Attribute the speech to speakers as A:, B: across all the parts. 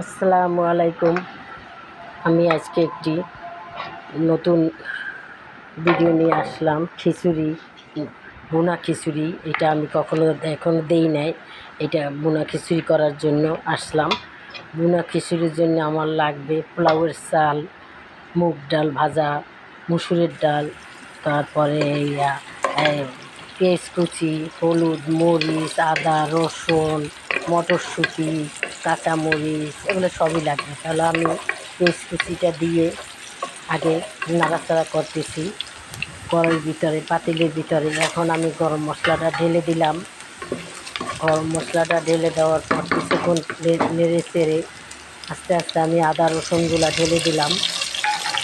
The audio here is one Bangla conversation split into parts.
A: আসসালামু আলাইকুম। আমি আজকে একটি নতুন ভিডিও নিয়ে আসলাম। খিচুড়ি বুনা খিচুড়ি। এটা আমি কখনো এখনও দেই নাই। এটা বুনা খিচুড়ি করার জন্য আসলাম। বুনা খিচুড়ির জন্য আমার লাগবে পোলাওয়ের চাল, মুগ ডাল ভাজা, মুসুরের ডাল, তারপরে পেঁয়াজ কুচি হলুদ, মরিচ, আদা, রসুন, মটরশুঁটি কাঁচামরিচ, এগুলো সবই লাগবে তাহলে আমি পেঁয়াজ কুচিটা দিয়ে আগে নাড়াচাড়া করতেছি, কড়াইয়ের ভিতরে, পাতিলের ভিতরে। এখন আমি গরম মশলাটা ঢেলে দিলাম। গরম মশলাটা ঢেলে দেওয়ার পর কিছুক্ষণ নেড়ে চেড়ে আস্তে আস্তে আমি আদা, রসুনগুলো ঢেলে দিলাম।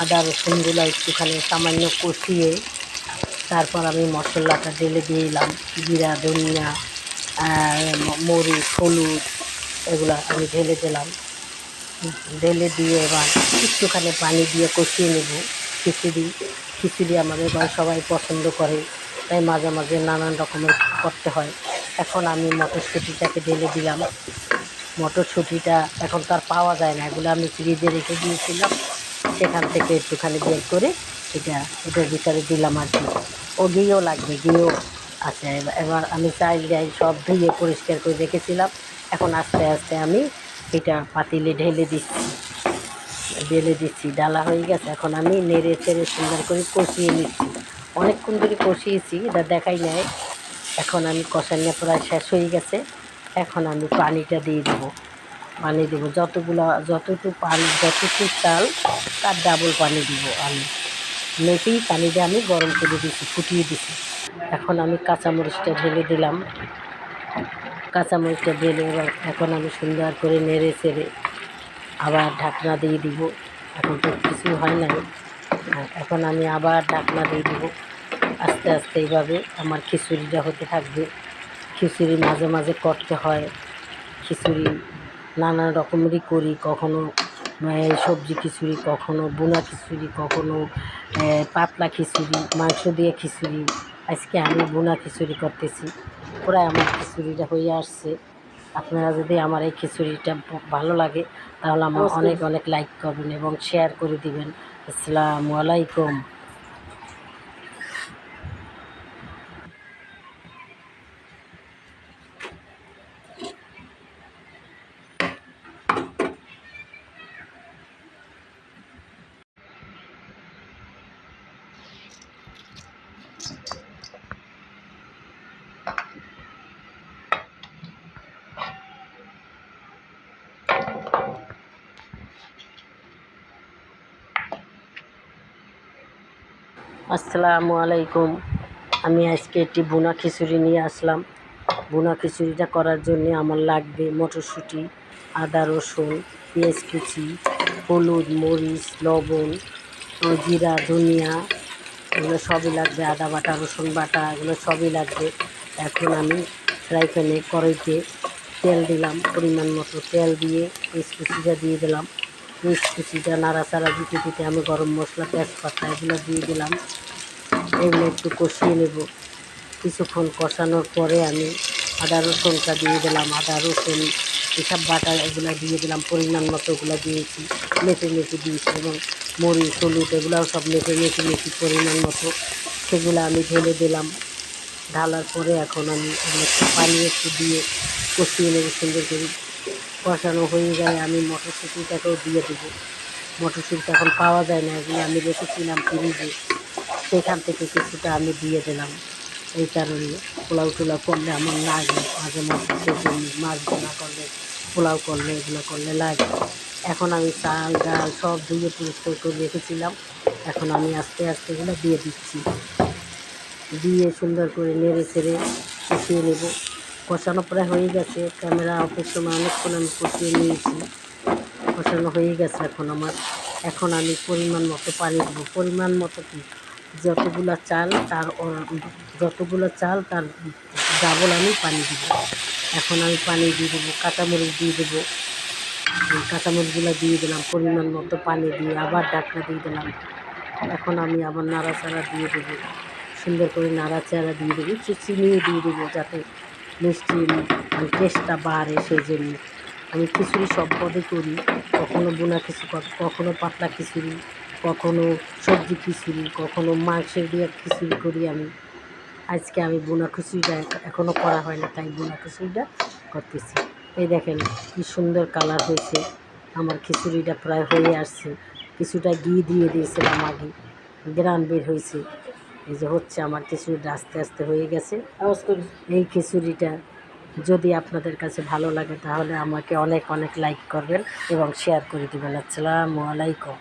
A: আদা, রসুনগুলো একটুখানি সামান্য কষিয়ে তারপর আমি মশলাটা ঢেলে দিলাম। জিরা, ধনিয়া মরিচ, হলুদ এগুলো আমি ঢেলে দিলাম। ঢেলে দিয়ে এবার একটুখানি পানি দিয়ে কষিয়ে নেব। খিচুড়ি খিচুড়ি আমাদের বাড়ি সবাই পছন্দ করে, তাই মাঝে মাঝে নানান রকমের করতে হয়। এখন আমি মটরশুঁটিটাকে ঢেলে দিলাম। মটরশুঁটিটা এখন তো আর পাওয়া যায় না, এগুলো আমি ফ্রিজে রেখে দিয়েছিলাম। সেখান থেকে একটুখানি বের করে এটা এটার ভিতরে দিলাম আর কি। ও ঘিও লাগবে আছে। এবার- এবার আমি চাইল যাই সব ধুয়ে পরিষ্কার করে রেখেছিলাম। এখন আস্তে আস্তে আমি এটা পাতিলে ঢেলে দিচ্ছি। ঢেলে দিচ্ছি, ডালা হয়ে গেছে। এখন আমি নেড়ে চেড়ে সুন্দর করে কষিয়ে নিচ্ছি। অনেকক্ষণ ধরে কষিয়েছি, এটা দেখাই নাই। এখন আমি কষানো প্রায় শেষ হয়ে গেছে। এখন আমি পানিটা দিয়ে দেবো। পানি দেবো, যতগুলো, যতটুকু পানি, যতটুকু চাল, তার ডাবল পানি দিব আমি। মেপেই পানিটা আমি গরম করে দিচ্ছি ফুটিয়ে দিছি এখন আমি কাঁচামরিচটা ঢেলে দিলাম। কাঁচামরিচটা ঢেলে এবার এখন আমি সুন্দর করে নেড়ে চেড়ে আবার ঢাকনা দিয়ে দিব। এখন তো কিছু হয় আর এখন আমি আবার ঢাকনা দিয়ে দিব। আস্তে আস্তে এইভাবে আমার খিচুড়িটা হতে থাকবে। খিচুড়ি মাঝে মাঝে করতে হয়। খিচুড়ি নানান রকমেরই করি। কখনো সবজি খিচুড়ি, কখনো বুনা খিচুড়ি, কখনো পাতলা খিচুড়ি, মাংস দিয়ে খিচুড়ি। আজকে আমি বুনা খিচুড়ি করতেছি। প্রায় আমার খিচুড়িটা হয়ে আসছে। আপনারা যদি আমার এই খিচুড়িটা ভালো লাগে তাহলে আমার অনেক অনেক লাইক করবেন এবং শেয়ার করে দিবেন। আসসালামু আলাইকুম। আসসালামু আলাইকুম। আমি আজকে একটি বুনা খিচুড়ি নিয়ে আসলাম। বুনা খিচুড়িটা করার জন্য আমার লাগবে মটরশুঁটি, আদা রসুন, পেঁয়াজ কুচি, হলুদ, মরিচ, লবণ জিরা, ধনিয়া, এগুলো সবই লাগবে, আদা বাটা, রসুন বাটা, এগুলো সবই লাগবে। এখন আমি ফ্রাই প্যানে কড়াইতে তেল দিলাম, পরিমাণ মতো তেল দিয়ে পেঁয়াজ কুচিটা দিয়ে দিলাম। পেঁয়াজ কুচিটা নাড়াচাড়া দিতে দিতে আমি গরম মশলা, তেজপাতা এগুলো দিয়ে দিলাম। এগুলো একটু কষিয়ে নেব। কিছুক্ষণ কষানোর পরে আমি আদা রসুনটা দিয়ে দিলাম। আদা রসুন, এসব বাটা এগুলো দিয়ে দিলাম। পরিমাণ মতো ওগুলো দিয়েছি। মেপে মেপে দিয়েছি এবং মরিচ, হলুদ এগুলোও সব মেপে মেপে মেপে পরিমাণ মতো। সেগুলো আমি ঢেলে দিলাম। ঢালার পরে এখন আমি এগুলো পানি একটু দিয়ে কষিয়ে নেব সুন্দর করে। কষানো হয়ে যায়, আমি মটরশুঁটিটাকেও দিয়ে দেবো। মটরশুঁটিটা এখন পাওয়া যায় না, এগুলো আমি রেখেছিলাম ফ্রিজে। সেখান থেকে কিছুটা আমি দিয়ে দিলাম। এই কারণে পোলাও টোলাও করলে আমার লাগে, মাঝে মাঝে সেজন্য মাছ ভোনা করলে, পোলাও করলে, এগুলো করলে লাগে। এখন আমি চাল, ডাল সব ধুয়ে পরিষ্কার করে রেখেছিলাম। এখন আমি আস্তে আস্তে এগুলো দিয়ে দিচ্ছি। দিয়ে সুন্দর করে নেড়ে চেড়ে কষিয়ে নেব। কষানো প্রায় হয়ে গেছে। ক্যামেরা অফের সময় অনেকক্ষণ আমি কষিয়ে নিয়েছি। কষানো হয়ে গেছে এখন আমার। এখন আমি পরিমাণ মতো পানি দেবো। পরিমাণ মতো কি? যতগুলো চাল, তার যতগুলো চাল, তার ডাবল আমি পানি দিব। এখন আমি পানি দিয়ে দেবো, কাঁচামরিচ দিয়ে দেবো। কাঁচামরিচগুলো দিয়ে দিলাম, পরিমাণ মতো পানি দিয়ে আবার ডাকনা দিয়ে দিলাম। এখন আমি আবার নাড়াচাড়া দিয়ে দেবো। সুন্দর করে নাড়াচাড়া দিয়ে দেবো চিনিও দিয়ে দেবো যাতে মিষ্টি টেস্টটা বাড়ে সেই জন্য আমি খিচুড়ি সব পদে করি, কখনো বোনা খিচুড়ি কখনো পাতলা খিচুড়ি, কখনো সবজি খিচুড়ি, কখনো মাংসের দিয়ে খিচুড়ি করি আমি। আজকে আমি বোনা খিচুড়িটা এখনও করা হয় না, তাই বোনা খিচুড়িটা করতেছি। এই দেখেন কি সুন্দর কালার হয়েছে। আমার খিচুড়িটা প্রায় হয়ে আসছে। কিছুটা ঘি দিয়ে দিয়েছিলাম আগে। গ্রান বের হয়েছে। এই যে হচ্ছে আমার খিচুড়িটা আস্তে আস্তে হয়ে গেছে। এই খিচুড়িটা যদি আপনাদের কাছে ভালো লাগে তাহলে আমাকে অনেক অনেক লাইক করবেন এবং শেয়ার করে দেবেন। আসসালামু আলাইকুম।